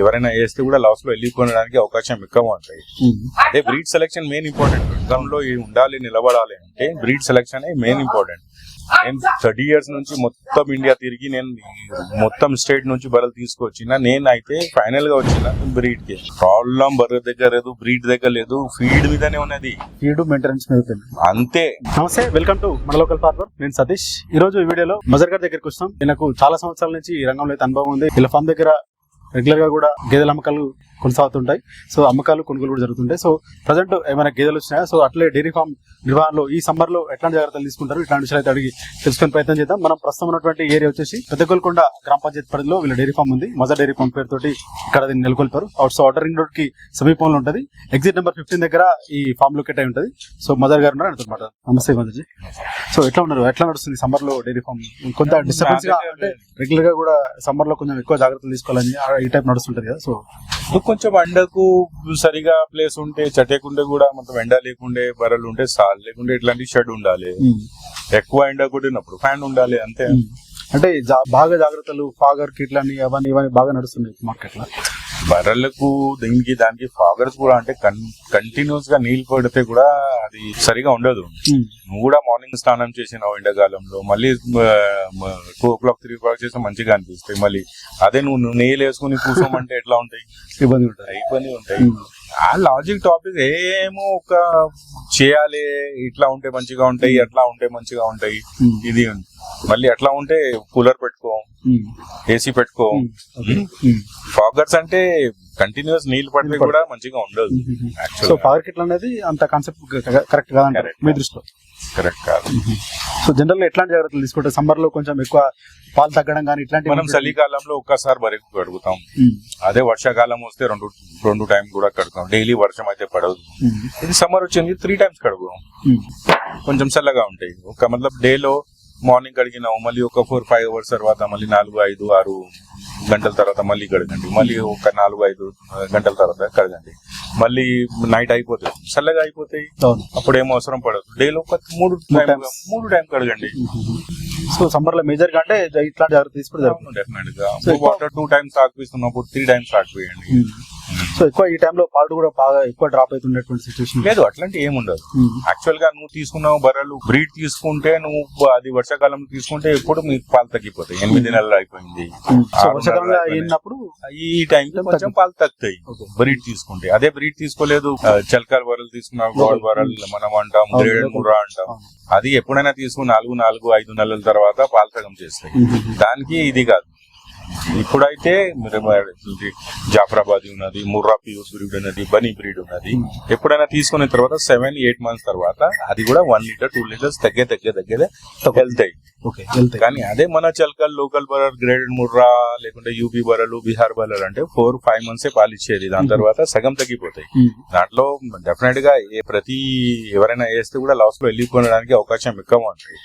ఎవరైనా వేస్తే కూడా లాస్లో వెళ్ళిపోవడానికి అవకాశం ఎక్కువ ఉంటాయి. అదే బ్రీడ్ సెలెక్షన్ మెయిన్ ఇంపార్టెంట్ ఇది ఉండాలి నిలబడాలి అంటే బ్రీడ్ సెలెక్షన్ మెయిన్ ఇంపార్టెంట్ నేను థర్టీ ఇయర్స్ నుంచి మొత్తం ఇండియా తిరిగి నేను మొత్తం స్టేట్ నుంచి బర్రెలు తీసుకొచ్చిన నేనైతే ఫైనల్గా వచ్చిన బ్రీడ్కి. ప్రాబ్లం బర్రె దగ్గర లేదు బ్రీడ్ దగ్గర లేదు ఫీడ్ మీదనే ఉన్నది. ఫీడ్ మెయింటెనెన్స్ మీద. అంతే. నమస్తే వెల్కమ్ టు మన లోకల్ ఫార్మర్ నేను సతీష్. ఈ రోజు ఈ వీడియోలో మజర్ గారి దగ్గరికి వస్తాం. నాకు చాలా సంవత్సరాల నుంచి ఈ రంగంలో అయితే అనుభవం ఉంది. వీళ్ళ ఫామ్ దగ్గర రెగ్యులర్గా కూడా గేదెల అమ్మకాలు కొనసాగుతుంటాయి. సో అమ్మకాలు కొనుగోలు కూడా జరుగుతుంటాయి. సో ప్రజెంట్ ఏమైనా గేదెలు వచ్చినాయా? సో అట్లే డైరీ ఫామ్ నిర్వహణలో ఈ సమ్మర్లో ఎట్లాంటి జాగ్రత్తలు తీసుకుంటారు? ఇట్లాంటి విషయాలు అయితే అడిగి తెలుసుకునే ప్రయత్నం చేద్దాం. మనం ప్రస్తుతం ఉన్నటువంటి ఏరియా వచ్చేసి పెద్దగోల్కొండ గ్రామ పంచాయతీ పరిధిలో వీళ్ళ డైరీ ఫామ్ ఉంది. మజర్ డైరీ ఫామ్ పేరుతోటి ఇక్కడ దీన్ని నెలకొల్పారు. అవుట్ సో అవుటర్ రింగ్ రోడ్కి సమీపంలో ఉంటది. ఎగ్జిట్ నెంబర్ ఫిఫ్టీన్ దగ్గర ఈ ఫామ్ లొకేట్ అయి ఉంటది. సో మదర్ గారు ఉన్నారు మాట్లాడదాం. నమస్తే మదర్జీ సో ఎట్లా ఉన్నారు? ఎట్లా నడుస్తుంది సమ్మర్లో డైరీ ఫామ్ కొంత డిస్టర్బెన్స్గా అంటే రెగ్యులర్గా కూడా సమ్మర్లో కొంచెం ఎక్కువ జాగ్రత్తలు తీసుకోవాలని ఈ టైప్ నడుస్తుంటది కదా. సో కొంచెం ఎండకు సరిగా ప్లేస్ ఉంటే చట్టేకుంటే కూడా మొత్తం ఎండ లేకుండే బర్రెలు ఉంటే సాల్ లేకుంటే ఇట్లాంటి షెడ్ ఉండాలి. ఎక్కువ ఎండ కొట్టినప్పుడు ఫ్యాన్ ఉండాలి అంతే. అంటే బాగా జాగ్రత్తలు ఫాగర్ కిట్లని అవన్నీ ఇవన్నీ బాగా నడుస్తున్నాయి మార్కెట్లో బర్రెలకు దీనికి దానికి ఫాగర్స్ కూడా అంటే కంటిన్యూస్గా నీళ్ళు పడితే కూడా అది సరిగా ఉండదు. నువ్వు కూడా మార్నింగ్ స్నానం చేసినావు ఎండాకాలంలో మళ్ళీ two o'clock three o'clock చేస్తే మంచిగా అనిపిస్తాయి మళ్ళీ. అదే నువ్వు నీళ్ళు వేసుకుని కూర్చోమంటే ఎట్లా ఉంటాయి? ఇబ్బంది ఉంటుంది ఇబ్బంది ఉంటాయి. ఆ లాజిక్ టాపిక్ ఏమో ఒక చేయాలి ఇట్లా ఉంటే మంచిగా ఉంటాయి అట్లా ఉంటే మంచిగా ఉంటాయి. ఇది. మళ్ళీ అట్లా ఉంటే కూలర్ పెట్టుకో ఏసీ పెట్టుకో. ఫాగర్స్ అంటే కంటిన్యూస్ నీళ్ళు పడితే కూడా మంచిగా ఉండదు. సో ఫాగర్ కిట్లు అనేది అంత కాన్సెప్ట్ కరెక్ట్ Correct. మీ దృష్టిలో? కరెక్ట్ కాదు. సో జనరల్గా ఎట్లాంటి జాగ్రత్తలు తీసుకుంటే సమ్మర్లో కొంచెం ఎక్కువ పాలు తగ్గడం కానీ ఇట్లాంటి మనం చలికాలంలో ఒక్కసారి బరకు కడుగుతాం. అదే వర్షాకాలం వస్తే రెండు రెండు టైం కూడా కడుగుతాం. డైలీ వర్షం అయితే పడదు. ఇది సమ్మర్ వచ్చింది త్రీ టైమ్స్ కడుగుతాం. కొంచెం చల్లగా ఉంటాయి. ఒక మతలబ్ డేలో మార్నింగ్ కడిగినావు మళ్ళీ ఒక ఫోర్ ఫైవ్ అవర్స్ తర్వాత మళ్ళీ నాలుగు ఐదు ఆరు గంటల తర్వాత మళ్ళీ కడగండి. మళ్ళీ ఒక నాలుగు ఐదు గంటల తర్వాత కడగండి. మళ్ళీ నైట్ అయిపోతాయి చల్లగా అయిపోతాయి. అప్పుడు ఏం అవసరం పడదు. డేలో ఒక మూడు times. మూడు టైం కడగండి. సో సమ్మర్లో మేజర్గా అంటే ఇట్లాంటి జాగ్రత్త తీసుకుంటే వాటర్ టూ టైమ్స్ ఆగిపిస్తున్నప్పుడు త్రీ టైమ్స్ ఆగిపోయండి. సో ఎక్కువ ఈ టైంలో పాలు కూడా బాగా ఎక్కువ డ్రాప్ అవుతున్నటువంటి సిచ్యువేషన్ లేదు అట్లాంటి ఏముండదు యాక్చువల్గా నువ్వు తీసుకున్నావు బర్రెలు బ్రీడ్ తీసుకుంటే నువ్వు అది వర్షాకాలం తీసుకుంటే ఎప్పుడు మీకు పాలు తగ్గిపోతాయి. ఎనిమిది నెలలు అయిపోయింది. అయినప్పుడు ఈ టైం లో కొంచెం పాలు తగ్గుతాయి. బ్రీడ్ తీసుకుంటే. అదే బ్రీడ్ తీసుకోలేదు చలకాల బర్రెలు తీసుకున్నావు గోల్డ్ బర్రెలు మనం అంటాం గ్రేడ్. ముర్రా అంటాం. అది ఎప్పుడైనా తీసుకుని నాలుగు నాలుగు ఐదు నెలల తర్వాత పాలు సగం చేస్తాయి. దానికి ఇది కాదు. ఇప్పుడైతే జాఫరాబాద్ ఉన్నది ముర్రా ప్యూర్ బ్రీడ్ ఉన్నది బనీ బ్రీడ్ ఉన్నది. ఎప్పుడైనా తీసుకున్న తర్వాత సెవెన్ ఎయిట్ మంత్స్ తర్వాత అది కూడా వన్ లీటర్ టూ లీటర్స్ తగ్గే తగ్గే తగ్గేదే వెళ్తాయి కానీ అదే మన చల్కల్ లోకల్ బరర్ గ్రేడెడ్ ముర్రా లేకుంటే యూపీ బరలు బీహార్ బరలు అంటే ఫోర్ ఫైవ్ మంత్స్ పాలిచ్చేది. దాని తర్వాత సగం తగ్గిపోతాయి. దాంట్లో డెఫినెట్గా ఏ ప్రతి ఎవరైనా వేస్తే కూడా లాస్లో వెళ్ళిపోవడానికి అవకాశం ఎక్కువ ఉంటాయి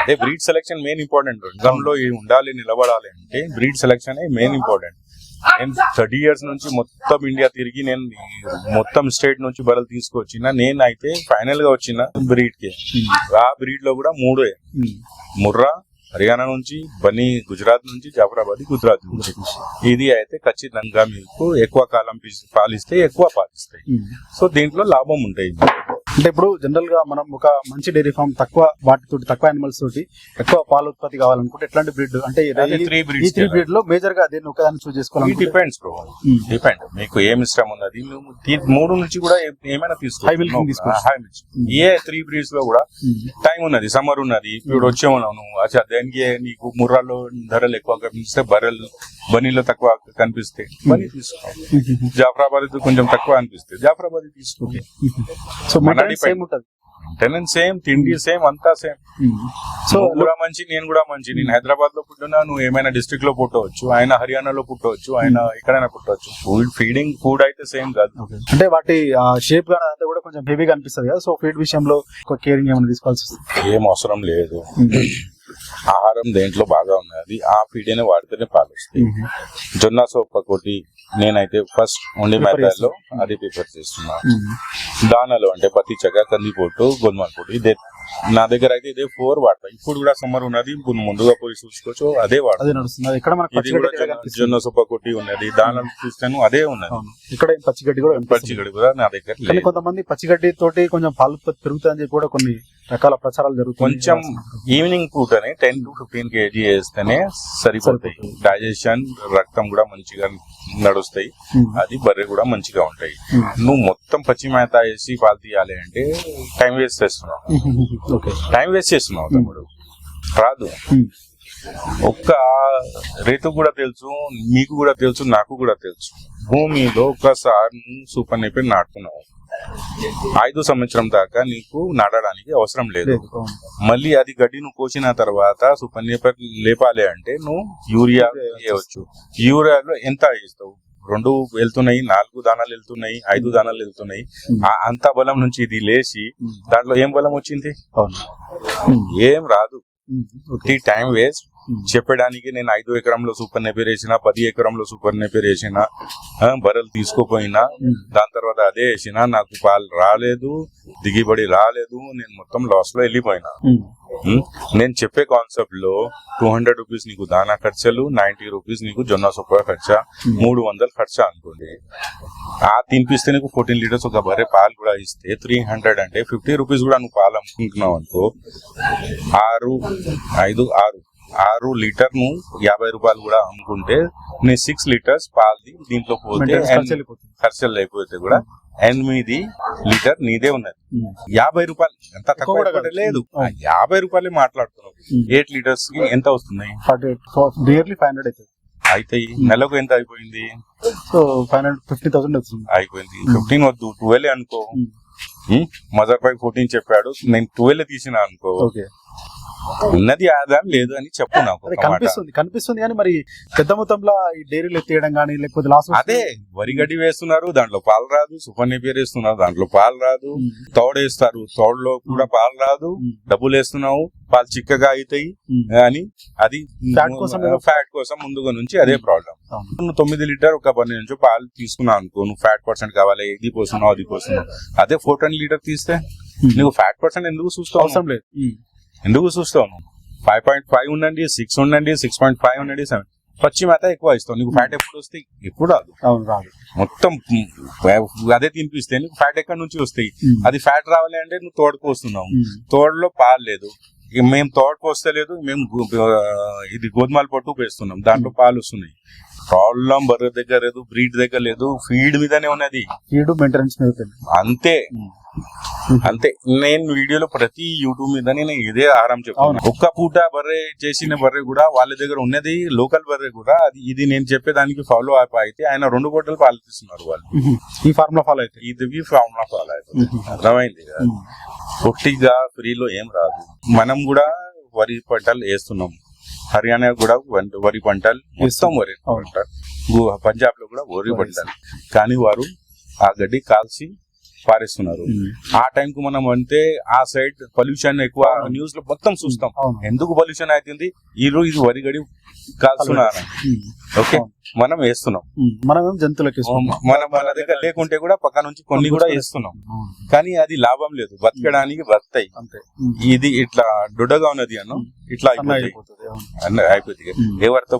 అదే బ్రీడ్ సెలెక్షన్ మెయిన్ ఇంపార్టెంట్ ఇది ఉండాలి నిలబడాలి అంటే బ్రీడ్ సెలెక్షన్ మెయిన్ ఇంపార్టెంట్ నేను థర్టీ ఇయర్స్ నుంచి మొత్తం ఇండియా తిరిగి నేను మొత్తం స్టేట్ నుంచి బర్రెలు తీసుకొచ్చిన నేనైతే ఫైనల్గా వచ్చిన బ్రీడ్కి. ఆ బ్రీడ్లో కూడా మూడే ముర్రా హర్యానా నుంచి బనీ గుజరాత్ నుంచి జాఫరాబాద్ గుజరాత్ నుంచి. ఇది అయితే ఖచ్చితంగా మీకు ఎక్కువ కాలం పాలిస్తే ఎక్కువ పాలిస్తాయి. సో దీంట్లో లాభం ఉంటాయి. అంటే ఇప్పుడు జనరల్గా మనం ఒక మంచి డైరీ ఫామ్ తక్కువ వాటితో తక్కువ యానిమల్స్ తోటి ఎక్కువ పాల ఉత్పత్తి కావాలనుకుంటే ఎట్లాంటి బ్రీడ్ అంటే ఈ త్రీ. బ్రీడ్లో మేజర్గా దేన్ని ఒకదాన్ని చూస్ చేసుకోవాలి డిపెండ్స్ బ్రో డిపెండ్ మీకు ఏం ఇష్టం ఉన్నది? మూడు నుంచి కూడా ఏమైనా తీసుకో High milking తీసుకోవచ్చు. ఏ త్రీ బ్రీడ్స్లో కూడా టైం ఉన్నది సమ్మర్ ఉన్నది ఇప్పుడు వచ్చే ఉన్నావు నువ్వు అచ్చా దానికి నీకు ముర్రాలో ధరలు ఎక్కువ కనిపిస్తే బర్రెలు బనీలో తక్కువ కనిపిస్తాయి బనీ తీసుకో. జాఫరాబాద్ కొంచెం తక్కువ అనిపిస్తే జాఫరాబాద్ తీసుకో. సో మన depend. సేమ్ ఉంటది సేమ్ తిండి సేమ్ అంతా సేమ్ సో నువ్వు కూడా మంచి నేను కూడా మంచి. నేను హైదరాబాద్లో పుట్టినా నువ్వు ఏమైనా డిస్ట్రిక్ట్లో పుట్టవచ్చు ఆయన హర్యానాలో పుట్టవచ్చు ఆయన ఎక్కడైనా పుట్టవచ్చు. ఫుడ్ ఫీడింగ్ ఫుడ్ అయితే సేమ్ కాదు. అంటే వాటి షేప్ గానీ అంతా కూడా కొంచెం హెవీగా అనిపిస్తుంది కదా. సో ఫీడ్ విషయంలో కేరింగ్ ఏమైనా తీసుకోవాల్సి వస్తుంది? ఏం అవసరం లేదు. ఆహారం దేంట్లో బాగా ఉన్నది ఆ ఫీడేనే వాడితేనే పాలు వస్తాయి. జొన్న సోప్ ఒకటి నేనైతే ఫస్ట్ మేతల్లో చేస్తున్నా. అది ప్రిఫర్ చేస్తున్నా. దానాలు అంటే పత్తి చెక్క కందిపోటు గోధుమ పొడి ఇదే. నా దగ్గర అయితే ఇదే ఫోర్ వాడతా. ఇప్పుడు కూడా సమ్మర్ ఉన్నది ఇప్పుడు ముందుగా పోయి చూసుకోవచ్చు అదే వాడతా. అదే నడుస్తుంది అది ఇక్కడ మనకు ఇది కూడా పచ్చిగడ్డి జొన్న- సొప్ప కొట్టి ఉన్నది. దానిలో చూస్తాను అదే ఉన్నది. ఇక్కడ పచ్చిగడ్డి కూడా కనిపిస్తుంది. పచ్చిగడి కూడా నా దగ్గర కొంతమంది పచ్చిగడ్డి తోటి కొంచెం పాలు చెప్పి కూడా కొన్ని రకాల ప్రచారాలు జరుగుతాయి కొంచెం ఈవినింగ్ పూటనే టెన్ టు ఫిఫ్టీన్ కేజీ వేస్తేనే సరిపోతాయి. డైజెషన్ రక్తం కూడా మంచిగా నడుస్తాయి. అది బర్రె కూడా మంచిగా ఉంటాయి. నువ్వు మొత్తం పచ్చి మేత వేసి పాలు తీయాలి అంటే టైం వేస్ట్ చేస్తున్నావు. టైం వేస్ట్ చేస్తున్నావు తమ్ముడు. రాదు. ఒక్క రైతు కూడా తెలుసు మీకు కూడా తెలుసు నాకు కూడా తెలుసు. భూమిలో ఒక్కసారి సూపర్ నేపి నాటుకున్నావు. ఐదు సంవత్సరం దాకా నీకు నాటడానికి అవసరం లేదు. మళ్ళీ అది గడ్డి నువ్వు కోసిన తర్వాత సూపర్ నేపర్ లేపాలి అంటే నువ్వు యూరియా వేయవచ్చు. యూరియాలో ఎంత వేస్తావు? రెండు వెళ్తున్నాయి నాలుగు దానాలు వెళ్తున్నాయి ఐదు దానాలు వెళ్తున్నాయి. అంత బలం నుంచి ఇది లేచి. దాంట్లో ఏం బలం వచ్చింది. ఏం రాదు. Time waste. చెప్పడానికి నేను ఐదు ఎకరంలో సూపర్ నెపేర్ వేసిన పది ఎకరంలో సూపర్ నెపేర్ వేసిన బర్రెలు తీసుకోపోయినా. దాని తర్వాత అదే వేసిన నాకు పాలు రాలేదు దిగుబడి రాలేదు నేను మొత్తం లాస్లో వెళ్ళిపోయినా? నేను చెప్పే కాన్సెప్ట్లో టూ హండ్రెడ్ రూపీస్ నీకు దానా ఖర్చులు నైన్టీ రూపీస్ నీకు జొన్న సొప్ప ఖర్చ. మూడు వందలు ఖర్చు అనుకోండి ఆ తినిపిస్తే నీకు ఫోర్టీన్ లీటర్స్ ఒక బర్రె పాలు కూడా ఇస్తే త్రీ హండ్రెడ్ అంటే ఫిఫ్టీ రూపీస్ కూడా నువ్వు పాలు అమ్ముకుంటున్నావు అనుకో ఆరు ఐదు ఆరు ఆరు లీటర్ను యాభై రూపాయలు కూడా అమ్ముకుంటే నీ సిక్స్ లీటర్స్ పాలు దీంట్లో పోతే. ఖర్చులు లేకపోతే కూడా. ఎనిమిది లీటర్ నీదే ఉన్నది. ఉమ్. యాభై రూపాయలు. ఎంత తక్కువ. లేదు. ఆ. యాభై రూపాయలే మాట్లాడుతున్నావు. ఉమ్. ఎయిట్ లీటర్స్కి ఎంత ఎయిట్. నియర్లీ ఫైవ్ హండ్రెడ్ అవుతుంది అయితే నెలకు ఎంత అయిపోయింది? So five hundred fifty thousand అవుతుంది అయిపోయింది. ఫిఫ్టీన్ వద్దు. ట్వెల్వ్ అనుకో. మదర్ పై ఫోర్టీన్ చెప్పాడు. నేను ట్వెల్వ్ తీసిన అనుకో. ఓకే ఉన్నది ఆదాయం లేదు అని చెప్పు నాకు. కనిపిస్తుంది కనిపిస్తుంది కానీ మరి పెద్ద మొత్తంలో ఈ డైరీలు ఎత్తేయడం కానీ లేకపోతే లాస్ అదే వరి గడ్డి వేస్తున్నారు దాంట్లో పాలు రాదు సుపర్ణ పేరు వేస్తున్నారు దాంట్లో పాలు రాదు తోడు వేస్తారు తోడులో కూడా పాలు రాదు డబ్బులు వేస్తున్నావు పాలు చిక్కగా అవుతాయి అని అది ఫ్యాట్ కోసం ముందుగా నుంచి అదే ప్రాబ్లం నువ్వు తొమ్మిది లీటర్ ఒక పది నుంచి పాలు తీసుకున్నావు అనుకో నువ్వు ఫ్యాట్ పర్సెంట్ కావాలి ఇది పోస్తున్నావు అది పోస్తున్నావు. అదే ఫోర్ లీటర్ తీస్తే నువ్వు ఫ్యాట్ పర్సెంట్ ఎందుకు చూస్తావు? అవసరం లేదు. ఎందుకు చూస్తావు నువ్వు? ఫైవ్ పాయింట్ ఫైవ్ ఉండండి సిక్స్ ఉండండి సిక్స్ పాయింట్ ఫైవ్ ఉండండి సెవెన్ పచ్చి మేత ఎక్కువ ఇస్తావు. నీకు ఫ్యాట్ ఎప్పుడు వస్తాయి? ఎప్పుడు రాదు. అవును రాదు. మొత్తం అదే తినిపిస్తే నీకు ఫ్యాట్ ఎక్కడి నుంచి వస్తాయి? అది ఫ్యాట్ రావాలి అంటే నువ్వు తోడుకు వస్తున్నావు. తోడులో పాలు లేదు. ఇక మేము తోటకు వస్తలేదు మేము ఇది గోధుమల పట్టు వేస్తున్నాం. దాంట్లో పాలు వస్తున్నాయి. ప్రాబ్లం బర్రె దగ్గర లేదు బ్రీడ్ దగ్గర లేదు ఫీడ్ మీదనే ఉన్నది. Feed maintenance. అంతే. అంతే. నేను వీడియోలో ప్రతి యూట్యూబ్ మీద నేను ఇదే ఆహారం అవును. చెప్తాను ఒక్క పూట బర్రె చేసిన బర్రె కూడా వాళ్ళ దగ్గర ఉన్నది లోకల్ బర్రె కూడా. అది ఇది నేను చెప్పేదానికి ఫాలో అప్ అయితే ఆయన రెండు పూటలు పాలు తీస్తున్నారు వాళ్ళు. ఈ ఫార్ములా ఫాలో అయితే. ఇది ఫార్ములా ఫాలో అవుతుంది అర్థమైంది పొట్టిగా ఫ్రీలో ఏం రాదు. మనం కూడా వరి పంటలు వేస్తున్నాం. హర్యానా కూడా వరి పంటలు మొత్తం వరి గు- పంజాబ్లో కూడా వరి పంటలు. కానీ వారు ఆ గడ్డి కాల్చి పారేస్తున్నారు. ఆ టైం కు మనం అంటే ఆ సైడ్ పొల్యూషన్ ఎక్కువ. న్యూస్లో మొత్తం చూస్తాం. ఎందుకు పొల్యూషన్ అవుతుంది ఈ రోజు ఇది వరి గడి కాల్స్తున్నారు ఓకే. మనం వేస్తున్నాం. మనం ఏం జంతువులకి. మన మన దగ్గర లేకుంటే కూడా పక్క నుంచి కొన్ని కూడా వేస్తున్నాం. కానీ అది లాభం లేదు. బతకడానికి బతాయి ఇది ఇట్లా దొడ్డగా ఉన్నది అన్న ఇట్లా అయిపోతుంది. ఎవరితో?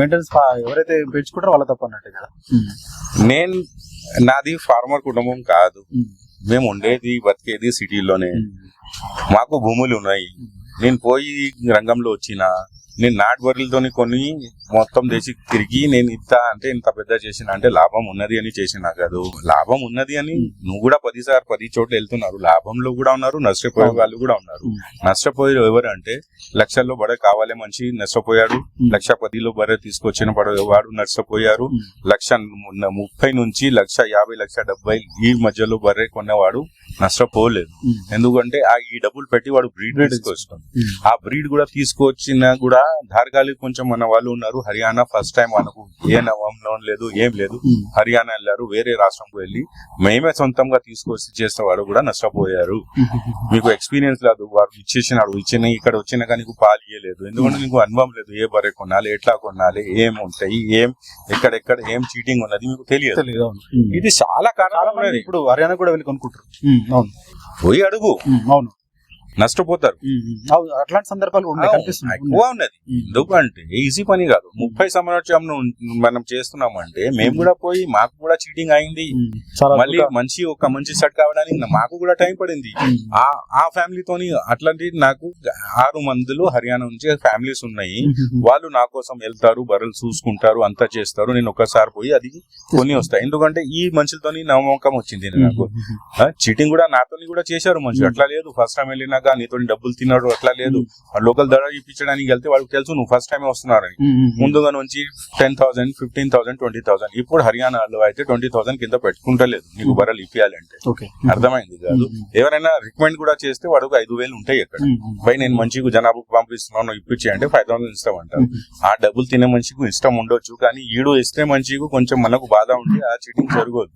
మెయింటెనెన్స్ ఎవరైతే పెంచుకుంటారో వాళ్ళ తప్ప అన్నట్టు కదా. నేను నాది ఫార్మర్ కుటుంబం కాదు. మేము ఉండేది బతికేది సిటీలోనే మాకు భూములు ఉన్నాయి. నేను పోయి రంగంలో వచ్చిన నేను నాటు బర్రెలతోని కొన్ని మొత్తం దేశి తిరిగి నేను ఇంత అంటే ఇంత పెద్ద చేసిన అంటే లాభం ఉన్నది అని చేసిన కాదు. లాభం ఉన్నది అని నువ్వు కూడా పదిసారి పది చోట్ల వెళ్తున్నారు. లాభంలో కూడా ఉన్నారు నష్టపోయే వాళ్ళు కూడా ఉన్నారు. నష్టపోయే ఎవరు అంటే లక్షల్లో బరే కావాలి మనిషి నష్టపోయాడు. లక్ష పదిలో బరే తీసుకొచ్చిన వాడు నష్టపోయారు. లక్ష ముప్పై నుంచి లక్ష యాభై లక్ష డెబ్బై ఈ మధ్యలో బర్రె కొన్నవాడు. నష్టపోలేదు. ఎందుకంటే ఆ ఈ డబ్బులు పెట్టి వాడు బ్రీడ్ తీసుకొస్తాం ఆ బ్రీడ్ కూడా తీసుకొచ్చిన కూడా ధారగాలి కొంచెం మన వాళ్ళు ఉన్నారు. హర్యానా ఫస్ట్ టైం మనకు ఏ నవం లోన్ లేదు ఏం లేదు. హర్యానా వెళ్ళారు వేరే రాష్ట్రంకు వెళ్ళి మేమే సొంతంగా తీసుకొచ్చి చేసేవాడు కూడా నష్టపోయారు. మీకు ఎక్స్పీరియన్స్ లేదు వారు ఇచ్చేసినాడు. ఇచ్చిన ఇక్కడ వచ్చిన కానీ నీకు పాలు ఇయ్యలేదు. ఎందుకంటే నీకు అనుభవం లేదు. ఏ బర్రె కొనాలి ఎట్లా కొనాలి ఏం ఉంటాయి ఏం ఎక్కడెక్కడ ఏం చీటింగ్ ఉన్నది మీకు తెలియదు. ఇది చాలా చాలా కారణం మంది ఉన్నది. ఇప్పుడు హర్యానా కూడా వెళ్ళి కొనుక్కుంటారు. అవును. పోయి అడుగు. అవును. నష్టపోతారు. అట్లాంటి సందర్భాలు ఎక్కువ ఉన్నది. ఎందుకంటే ఈజీ పని కాదు. ముప్పై సంవత్సరం మనం చేస్తున్నామంటే మేము కూడా పోయి మాకు కూడా చీటింగ్ అయింది. మళ్ళీ మంచి ఒక మంచి సెట్ కావడానికి మాకు కూడా టైం పడింది. ఆ ఆ ఫ్యామిలీతోని అట్లాంటి నాకు ఆరు మందులు హర్యానా నుంచి ఫ్యామిలీస్ ఉన్నాయి. వాళ్ళు నా కోసం వెళ్తారు బర్రెలు చూసుకుంటారు అంతా చేస్తారు. నేను ఒక్కసారి పోయి అది కొని వస్తాయి ఎందుకంటే ఈ మనుషులతోని నమ్మకం వచ్చింది నాకు. చీటింగ్ కూడా నాతోని కూడా చేశారు మనుషులు. అట్లా లేదు. ఫస్ట్ టైం వెళ్ళినాక నీతో డబ్బులు తిన్నాడు అట్లా లేదు. లోకల్ ధర ఇప్పించడానికి వెళ్తే వాళ్ళకి తెలుసు నువ్వు ఫస్ట్ టైం వస్తున్నారని. ముందుగా నుంచి ten thousand fifteen thousand twenty thousand ఇప్పుడు హర్యానాలో అయితే ట్వంటీ థౌసండ్ కింద పెట్టుకుంటలేదు. నీకు బర్రెలు ఇప్పియాలంటే. ఓకే. అర్థమైంది కాదు? ఎవరైనా రికమెండ్ కూడా చేస్తే వాడికి ఐదు వేలు ఉంటాయి ఉమ్, పై నేను మంచిగా జనాభాకు పంపిస్తున్నాను ఇప్పించి అంటే ఫైవ్ థౌసండ్ ఇస్తామంటారు ఆ డబ్బులు తినే మనిషికి ఇష్టం ఉండొచ్చు కానీ ఈడు ఇస్తే మనిషికి కొంచెం మనకు బాధ ఉంటే ఆ చీటింగ్ జరగదు.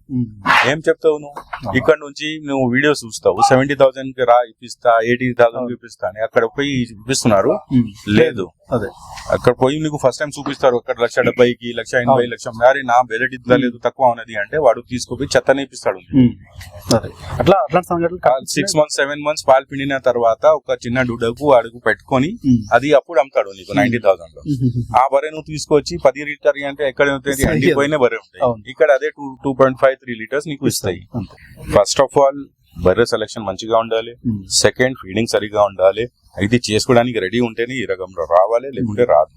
ఏం చెప్తావు నువ్వు? ఇక్కడ నుంచి నువ్వు వీడియో చూస్తావు. సెవెంటీ థౌసండ్కి రా ఇప్పిస్తా థౌసండ్ ఇప్పిస్తా అని అక్కడ పోయి ఇప్పిస్తున్నారు ఉమ్, లేదు. అదే. అక్కడ పోయి నీకు ఫస్ట్ టైం చూపిస్తారు. అక్కడ లక్ష డెబ్బైకి లక్ష ఎనభై. లక్ష అరే నా బెలెట్ లేదు తక్కువ ఉన్నది అంటే వాడు తీసుకుపోయి ఉమ్, అదే. అట్లా అట్లాంటి సంఘటనలు. సిక్స్ మంత్స్ సెవెన్ మంత్స్ పాలు పిండిన తర్వాత ఒక చిన్న డుడకు అడుగు పెట్టుకొని అది అప్పుడు అమ్ముతాడు నీకు నైన్టీ థౌసండ్లో ఆ బర్రె నువ్వు తీసుకొచ్చి పది లీటర్ అంటే ఎక్కడ ఉంటుంది. ఎండిపోయిన బర్రె ఉంటాయి. ఇక్కడ అదే two two point five three litres నీకు ఇస్తాయి. ఫస్ట్ ఆఫ్ ఆల్ బర్రె సెలెక్షన్ మంచిగా ఉండాలి. సెకండ్ ఫీడింగ్ సరిగా ఉండాలి. ఇది చేసుకోవడానికి రెడీ ఉంటేనే ఈ రకంలో రావాలి లేకుంటే రాదు.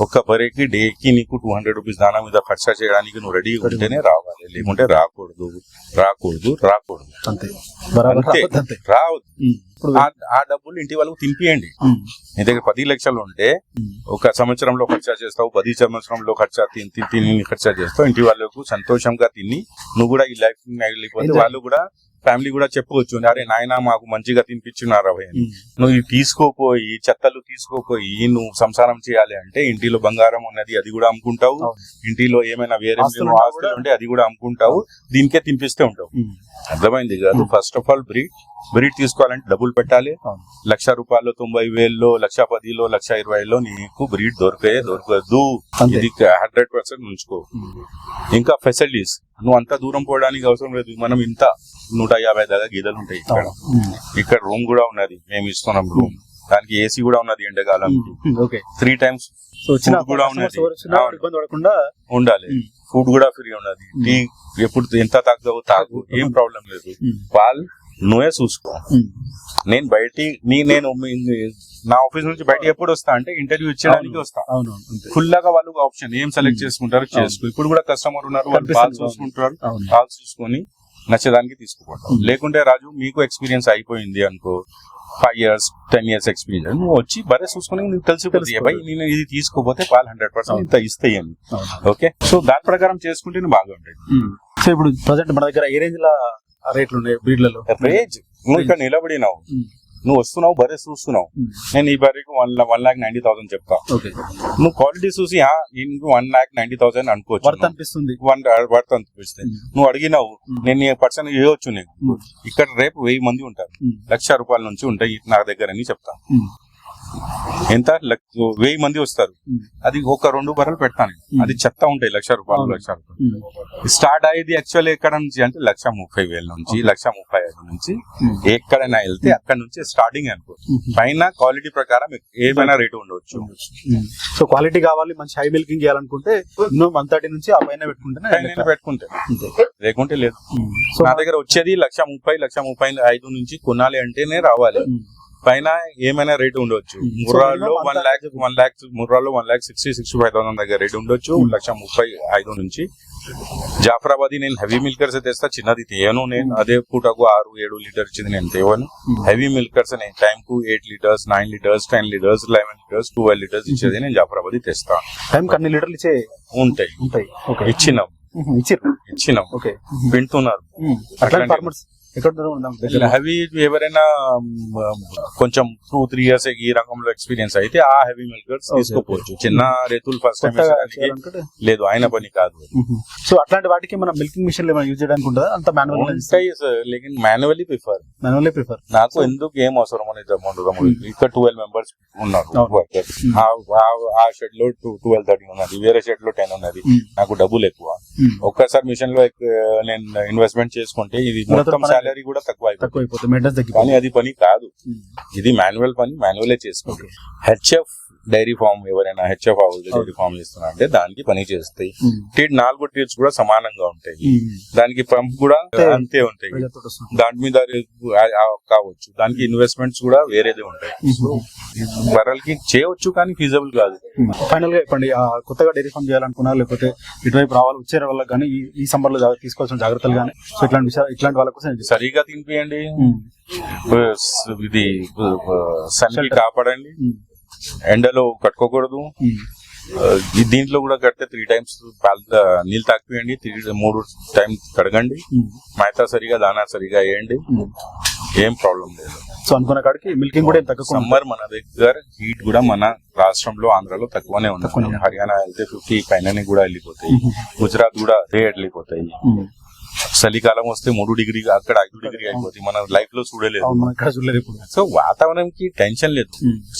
ఒక్క బర్రెకి డేకి నీకు టూ హండ్రెడ్ రూపీస్ దానా మీద ఖర్చు చేయడానికి నువ్వు రెడీ ఉంటేనే రావాలి. లేకుంటే రాకూడదు. రాకూడదు రాకూడదు. అంతే. రావద్దు, ఇప్పుడు ఆ- డబ్బులు ఇంటి వాళ్ళకు తినిపియండి. ఉమ్, నీ దగ్గర పది లక్షలు ఉంటే ఒక సంవత్సరంలో ఖర్చు చేస్తావు పది సంవత్సరంలో ఖర్చు తిని ఖర్చు చేస్తావు ఇంటి వాళ్ళకు సంతోషంగా తిని నువ్వు కూడా ఈ లైఫ్ వెళ్ళిపోతే. వాళ్ళు కూడా ఫ్యామిలీ కూడా చెప్పుకోవచ్చు అరే నాయన మాకు మంచిగా తినిపించున్నారు అవి అని. నువ్వు తీసుకోపోయి చెత్తలు తీసుకోపోయి నువ్వు సంసారం చేయాలి అంటే ఇంటిలో బంగారం ఉన్నది అది కూడా అమ్ముకుంటావు. ఇంటిలో ఏమైనా వేరే ఆస్తులు ఉంటే అది కూడా అమ్ముకుంటావు. దీనికే తినిపిస్తే ఉంటావు. అర్థమైంది కాదు. First of all breed breed తీసుకోవాలంటే డబ్బులు పెట్టాలి. లక్ష రూపాయలు తొంభై వేల్లో లక్ష పదిలో లక్ష ఇరవైలో నీకు బ్రీడ్ దొరికే దొరకదు. ఇది హండ్రెడ్ పర్సెంట్ ఉంచుకో. ఇంకా ఫెసిలిటీస్ నువ్వు అంత దూరం పోవడానికి అవసరం లేదు. మనం ఇంత నూట యాభై దాకా గీదలు ఉంటాయి ఇక్కడ. ఇక్కడ రూమ్ కూడా ఉన్నది. మేము ఇస్తున్నాం రూమ్ దానికి ఏసీ కూడా ఉన్నది ఎండాకాలం. త్రీ టైమ్స్ కూడా ఉన్నది. ఉండాలి. ఫుడ్ కూడా ఫ్రీ ఉన్నది. టీ ఎప్పుడు ఎంత తాగుతావు తాగు. ఏం ప్రాబ్లం లేదు. పాల్ నువ్వే చూసుకో. ఉమ్, నేను బయటి నీ నేను నా ఆఫీస్ నుంచి బయట ఎప్పుడు వస్తా అంటే ఇంటర్వ్యూ ఇచ్చడానికి అవును. వస్తా. ఫుల్లాగా వాళ్ళు ఆప్షన్ ఏం సెలెక్ట్ Hmm. చేసుకుంటారో చేసుకో. ఇప్పుడు కూడా కస్టమర్ ఉన్నారు వాళ్ళు పాలు చూసుకుంటారు పాలు చూసుకొని నచ్చడానికి తీసుకుంటాం Hmm. లేకుంటే రాజు మీకు ఎక్స్పీరియన్స్ అయిపోయింది అనుకో five years ten years experience నువ్వు వచ్చి బరే చూసుకొని నీకు తెలిసిపోతుంది. తెలిసిపోతుంది. భయ్ నేను ఇది తీసుకోపోతే పాలు హండ్రెడ్ పర్సెంట్ ఇంత ఇస్తాయి. ఓకే? సో దాని ప్రకారం చేసుకుంటేనే బాగా ఉంటుంది. సో ఇప్పుడు ప్రజెంట్ మన దగ్గర ఏ రేంజ్ ల రేట్లు ఉన్నాయి బ్రీడ్లలో ఇక్కడ నిలబడినావు. నువ్వు వస్తున్నావు బరే చూస్తున్నావు. నేను ఈ బర్రెకి one one lakh ninety thousand చెప్తా. ఓకే. నువ్వు క్వాలిటీ చూసి ఇంకో one lakh ninety thousand worth అనుకోవచ్చు అనిపిస్తుంది. వన్ వర్త్ అనిపిస్తే. ఉమ్, నువ్వు అడిగినావు నేను పర్సన్ ఇవ్వచ్చు నీకు. ఇక్కడ రేపు వెయ్యి మంది ఉంటారు. లక్ష రూపాయల నుంచి ఉంటాయి నా దగ్గర అని చెప్తా. ఎంత? వెయ్యి మంది వస్తారు. అది ఒక రెండు బర్రెలు పెడతాను. అది చెత్త ఉంటాయి లక్ష రూపాయలు. లక్ష రూపాయలు. స్టార్ట్ అయ్యేది యాక్చువల్ ఎక్కడ నుంచి అంటే లక్ష ముప్పై వేల నుంచి లక్ష ముప్పై ఐదు నుంచి ఎక్కడైనా వెళ్తే అక్కడ నుంచి స్టార్టింగ్ అనుకో. పైన క్వాలిటీ ప్రకారం ఏమైనా రేటు ఉండవచ్చు. సో క్వాలిటీ కావాలి మంచి హై మిల్కింగ్ చేయాలనుకుంటే వన్ థర్టీ నుంచి ఆ పైన. పెట్టుకుంటే. అంతే. లేకుంటే లేదు. నా దగ్గర వచ్చేది లక్ష ముప్పై లక్ష ముప్పై ఐదు నుంచి కొనాలి అంటేనే రావాలి. పైన ఏమైనా రేటు ఉండొచ్చు. ముర్రాల్లో one lakh one lakh ముర్రాల్లో one lakh sixty sixty five thousand దగ్గర రేటు ఉండొచ్చు. లక్ష ముప్పై ఐదు నుంచి. జాఫరాబాదీ నేను హెవీ మిల్కర్స్ తెస్తా చిన్నది తేయను నేను. అదే పూటకు ఆరు ఏడు లీటర్ ఇచ్చింది నేను తేవను. హెవీ మిల్కర్స్ నేను టైం కు eight litres nine litres ten litres eleven litres twelve litres ఇచ్చేది నేను జాఫరాబాదీ తెస్తా. టైంకి అన్ని లీటర్లు ఇచ్చే ఉంటాయి. ఉంటాయి. ఇచ్చినాం. ఇచ్చినాం. ఓకే. వింటున్నారు. ఫార్మర్స్ ఎక్కడ దగ్గర హెవీ ఎవరైనా కొంచెం టూ త్రీ ఇయర్స్ ఈ రంగంలో ఎక్స్పీరియన్స్ అయితే ఆ హెవీ మిల్కర్స్ తీసుకోపోవచ్చు. చిన్న రైతులు ఫస్ట్ టైం లేదు ఆయన పని కాదు. సో అట్లాంటి వాటికి మనం మిల్కింగ్ మిషన్ ఏమైనా యూజ్ చేయడానికి ఉంటుందా? అంత మాన్యువల్ ఉంటాయి లేకిన్ మాన్యువల్లీ ప్రిఫర్ మాన్యువల్ ప్రిఫర్ నాకు ఎందుకు ఏం అవసరం అనేది ఇక్కడ ట్వెల్వ్ మెంబర్స్ ఉన్నారు. వర్కర్స్. ఆ షెడ్లో ట్వెల్వ్ థర్టీ ఉన్నది. వేరే షెడ్లో టెన్ ఉన్నది. నాకు డబ్బులు ఎక్కువ. ఒక్కసారి మిషన్లో నేను ఇన్వెస్ట్మెంట్ చేసుకుంటే ఇది మొత్తం శాలరీ కూడా తక్కువ అయిపోతుంది తక్కువ అయిపోతుంది మెయింటెన్స్ కానీ అది పని కాదు. ఇది మాన్యువల్ పని మాన్యువలే చేసుకోండి హెచ్ఎఫ్ డైరీ ఫామ్ ఎవరైనా హెచ్ఎఫ్ డైరీ ఫామ్ చేస్తున్నా అంటే దానికి పని చేస్తాయి ఉమ్. టీ- నాలుగు టీట్స్ కూడా సమానంగా ఉంటాయి. దానికి పంప్ కూడా అంతే. ఉంటాయి. దాని మీద కావచ్చు దానికి ఇన్వెస్ట్మెంట్స్ కూడా వేరేదే ఉంటాయి బర్రెలకి చేయవచ్చు కానీ ఫీజబుల్ కాదు ఫైనల్గా చెప్పండి కొత్తగా డైరీ ఫామ్ చేయాలనుకున్నా లేకపోతే ఇటువైపు రావాలి వచ్చే వాళ్ళకి కానీ ఈ ఈ సమ్మర్లో జాగ్రత్త తీసుకోవాల్సిన జాగ్రత్తలు కానీ సో ఇట్లాంటి విషయాలు ఇట్లాంటి వాళ్ళ కోసం? సరిగా తినిపియండి. ఇది సన్కి. కాపాడండి. ఎండలో కట్టుకోకూడదు దీంట్లో కూడా కడితే త్రీ టైమ్స్ నీళ్ళు తాకిపియండి త్రీ మూడు టైమ్స్ కడగండి. మైతా సరిగా దానా సరిగా వేయండి. ఏం ప్రాబ్లం లేదు సో అనుకున్న కాడికి మిల్కింగ్ కూడా తగ్గకుండా సమ్మర్ మన దగ్గర హీట్ కూడా మన రాష్ట్రంలో ఆంధ్రాలో తక్కువనే ఉంది. హర్యానా వెళ్తే ఫిఫ్టీ పైననే కూడా వెళ్ళిపోతాయి. గుజరాత్ కూడా అదే వెళ్ళిపోతాయి. చలికాలం వస్తే మూడు డిగ్రీ అక్కడ ఐదు డిగ్రీ అయిపోతాయి మన లైఫ్లో చూడలేదు. సో వాతావరణంకి టెన్షన్ లేదు.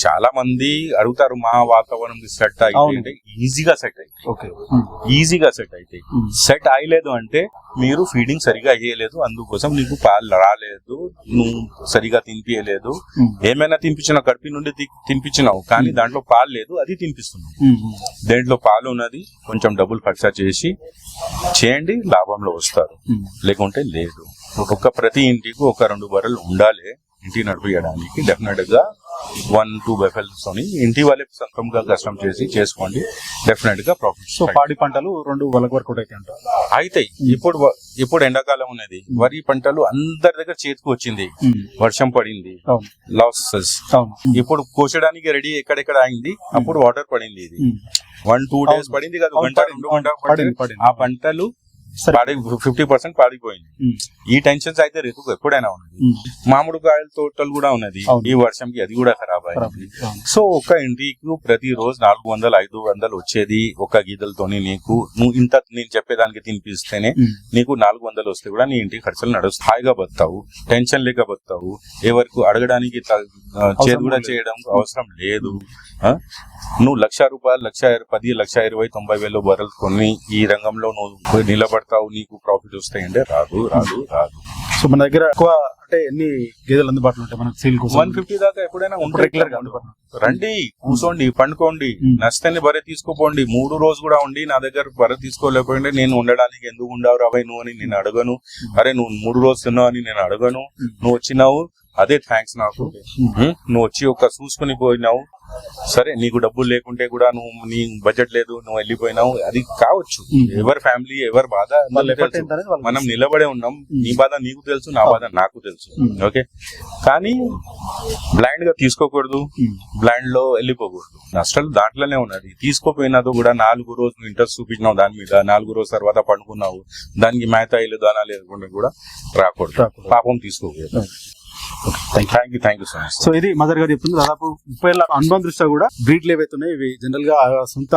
చాలా మంది అడుగుతారు మా వాతావరణం సెట్ అయితే ఈజీగా సెట్ అయితే. ఈజీగా సెట్ అయితే. సెట్ అయ్యలేదు అంటే మీరు ఫీడింగ్ సరిగా అయ్యలేదు. అందుకోసం నీకు పాలు రాలేదు. నువ్వు సరిగా తినిపించలేదు. ఏమైనా తినిపించిన కడుపు నుండి తినిపించినావు. కానీ దాంట్లో పాలు లేదు. అది తినిపిస్తున్నావు. దేంట్లో పాలు ఉన్నది కొంచెం డబ్బులు ఖర్చు చేసి చేయండి లాభంలో వస్తారు. లేకుంటే లేదు. ఒక ప్రతి ఇంటికి ఒక రెండు బర్రెలు ఉండాలి. ఇంటి నడిపించడానికి డెఫినెట్గా వన్ టూ బెఫెల్స్ తోని ఇంటి వాళ్ళకి సొంతంగా కష్టం చేసి చేసుకోండి. డెఫినెట్గా ప్రాఫిట్ సో పాడి పంటలు రెండు అయితే అంటారు అయితే ఇప్పుడు ఇప్పుడు ఎండాకాలం ఉన్నది. వరి పంటలు అందరి దగ్గర చేతికి వచ్చింది. వర్షం పడింది. లాసెస్ ఇప్పుడు కోసడానికి రెడీ ఎక్కడెక్కడ అయింది? అప్పుడు వాటర్ పడింది ఇది. One two days. పడింది కదా. గంట రెండు గంట. ఆ పంటలు ఫిఫ్టీ పర్సెంట్ పాడిపోయింది. ఈ టెన్షన్స్ అయితే రేపు ఎప్పుడైనా ఉన్నది ఉమ్. మామిడికాయల తోటలు కూడా ఉన్నది. ఈ వర్షంకి అది కూడా ఖరాబ్ అయింది. సో ఒక ఇంటికి ప్రతి రోజు నాలుగు వందలు ఐదు వందలు వచ్చేది ఒక గీదలతోని నీకు నువ్వు ఇంత నేను చెప్పేదానికి తినిపిస్తేనే. నీకు నాలుగు వందలు వస్తే కూడా నీ ఇంటికి ఖర్చులు నడుస్తాయి హాయిగా బతావు టెన్షన్ లేక బతావు ఎవరికి అడగడానికి చేతి కూడా. చేయడం అవసరం లేదు? నువ్వు లక్ష రూపాయలు లక్ష పది లక్ష ఇరవై తొంభై వేలు బర్రెలు కొని ఈ రంగంలో నువ్వు నిలబడతావు నీకు ప్రాఫిట్ వస్తాయంటే రాదు రాదు రాదు. సో మన దగ్గర ఎక్కువ అంటే ఎన్ని గేదెలు అందుబాటులో ఉంటాయి? మనకు సేల్ కోసం. వన్ ఫిఫ్టీ దాకా ఎప్పుడైనా ఉంటుంది రెగ్యులర్గా అందుబాటులో రండి కూర్చోండి పండుకోండి. మ్మ్. నచ్చితేనే బర్రె తీసుకోపోండి. మూడు రోజు కూడా ఉండి నా దగ్గర బర్రె తీసుకోలేకపోయింటే నేను ఉండడానికి ఎందుకు ఉండవు రాబాయ్ నువ్వు అని నేను అడగను. అరే నువ్వు మూడు రోజు తిన్నావు అని నేను అడగను. మ్మ్. నువ్వు వచ్చినావు అదే థ్యాంక్స్ నాకు? నువ్వు వచ్చి ఒక చూసుకుని పోయినావు. సరే నీకు డబ్బులు లేకుంటే కూడా నువ్వు నీ బడ్జెట్ లేదు నువ్వు వెళ్ళిపోయినావు. అది కావచ్చు. ఎవరి ఫ్యామిలీ ఎవరి బాధ మనం నిలబడే ఉన్నాం. నీ బాధ నీకు తెలుసు నా బాధ నాకు తెలుసు. ఓకే? కానీ బ్లైండ్గా తీసుకోకూడదు. బ్లైండ్లో వెళ్ళిపోకూడదు. అసలు దాంట్లోనే ఉన్నది. తీసుకోపోయినది కూడా నాలుగు రోజులు ఇంట్రెస్ట్ చూపించినావు దాని మీద. నాలుగు రోజు తర్వాత పండుకున్నావు. దానికి మేత ఇల్లు దానా లేకుండా కూడా రాకూడదు. పాపం తీసుకోకూడదు. Thank you thank you so much so ఇది మదర్ గారు చెప్తుంది దాదాపు ముప్పై ఏళ్ళ అనుభవం దృష్ట్యా కూడా బ్రీడ్లు ఏవైతే ఉన్నాయో ఇవి జనరల్గా సొంత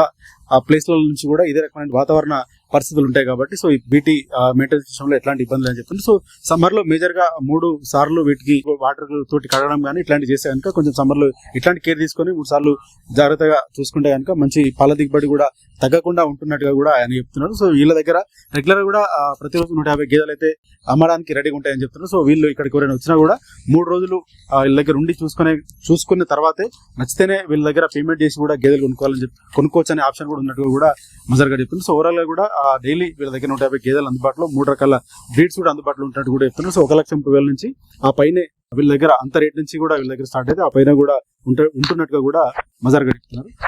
ఆ ప్లేస్ల నుంచి కూడా ఇదే రకమైన వాతావరణ పరిస్థితులు ఉంటాయి కాబట్టి సో ఈ బీటీ మెయింటెనెన్స్ విషయంలో ఎట్లాంటి ఇబ్బందులు అని చెప్తుంది సో సమ్మర్లో మేజర్గా మూడు సార్లు వీటికి వాటర్ తోటి కడగడం కానీ ఇట్లాంటి చేస్తే కనుక కొంచెం సమ్మర్లో ఇట్లాంటి కేర్ తీసుకొని మూడు సార్లు జాగ్రత్తగా చూసుకుంటే కనుక మంచి పాల దిగుబడి కూడా తగ్గకుండా ఉంటున్నట్టుగా కూడా ఆయన చెప్తున్నారు. సో వీళ్ళ దగ్గర రెగ్యులర్ కూడా ప్రతి ప్రతిరోజు నూట యాభై గేదెలు అయితే అమ్మడానికి రెడీగా ఉంటాయని చెప్తున్నారు. సో వీళ్ళు ఇక్కడికి ఎవరైనా వచ్చినా కూడా మూడు రోజులు వీళ్ళ దగ్గర ఉండి చూసుకునే చూసుకున్న తర్వాతే నచ్చితేనే వీళ్ళ దగ్గర పేమెంట్ చేసి కూడా గేదెలు కొనుక్కోవాలని చెప్పి కొనుక్కోవచ్చు అనే ఆప్షన్ కూడా ఉన్నట్టుగా కూడా మజర్ గారు చెప్తుంది సో ఓవరాల్గా కూడా డైలీ వీళ్ళ దగ్గర నూట యాభై గేదెలు అందుబాటులో మూడు రకాల బ్రీడ్స్ కూడా అందుబాటులో ఉంటున్నట్టు కూడా చెప్తున్నారు. సో ఒక లక్ష ముప్పై వేల నుంచి ఆ పైనే వీళ్ళ దగ్గర అంత రేట్ నుంచి కూడా వీళ్ళ దగ్గర స్టార్ట్ అయితే ఆ పైన కూడా ఉంటున్నట్టుగా కూడా మజార్ గడుపుతున్నారు చెప్తున్నారు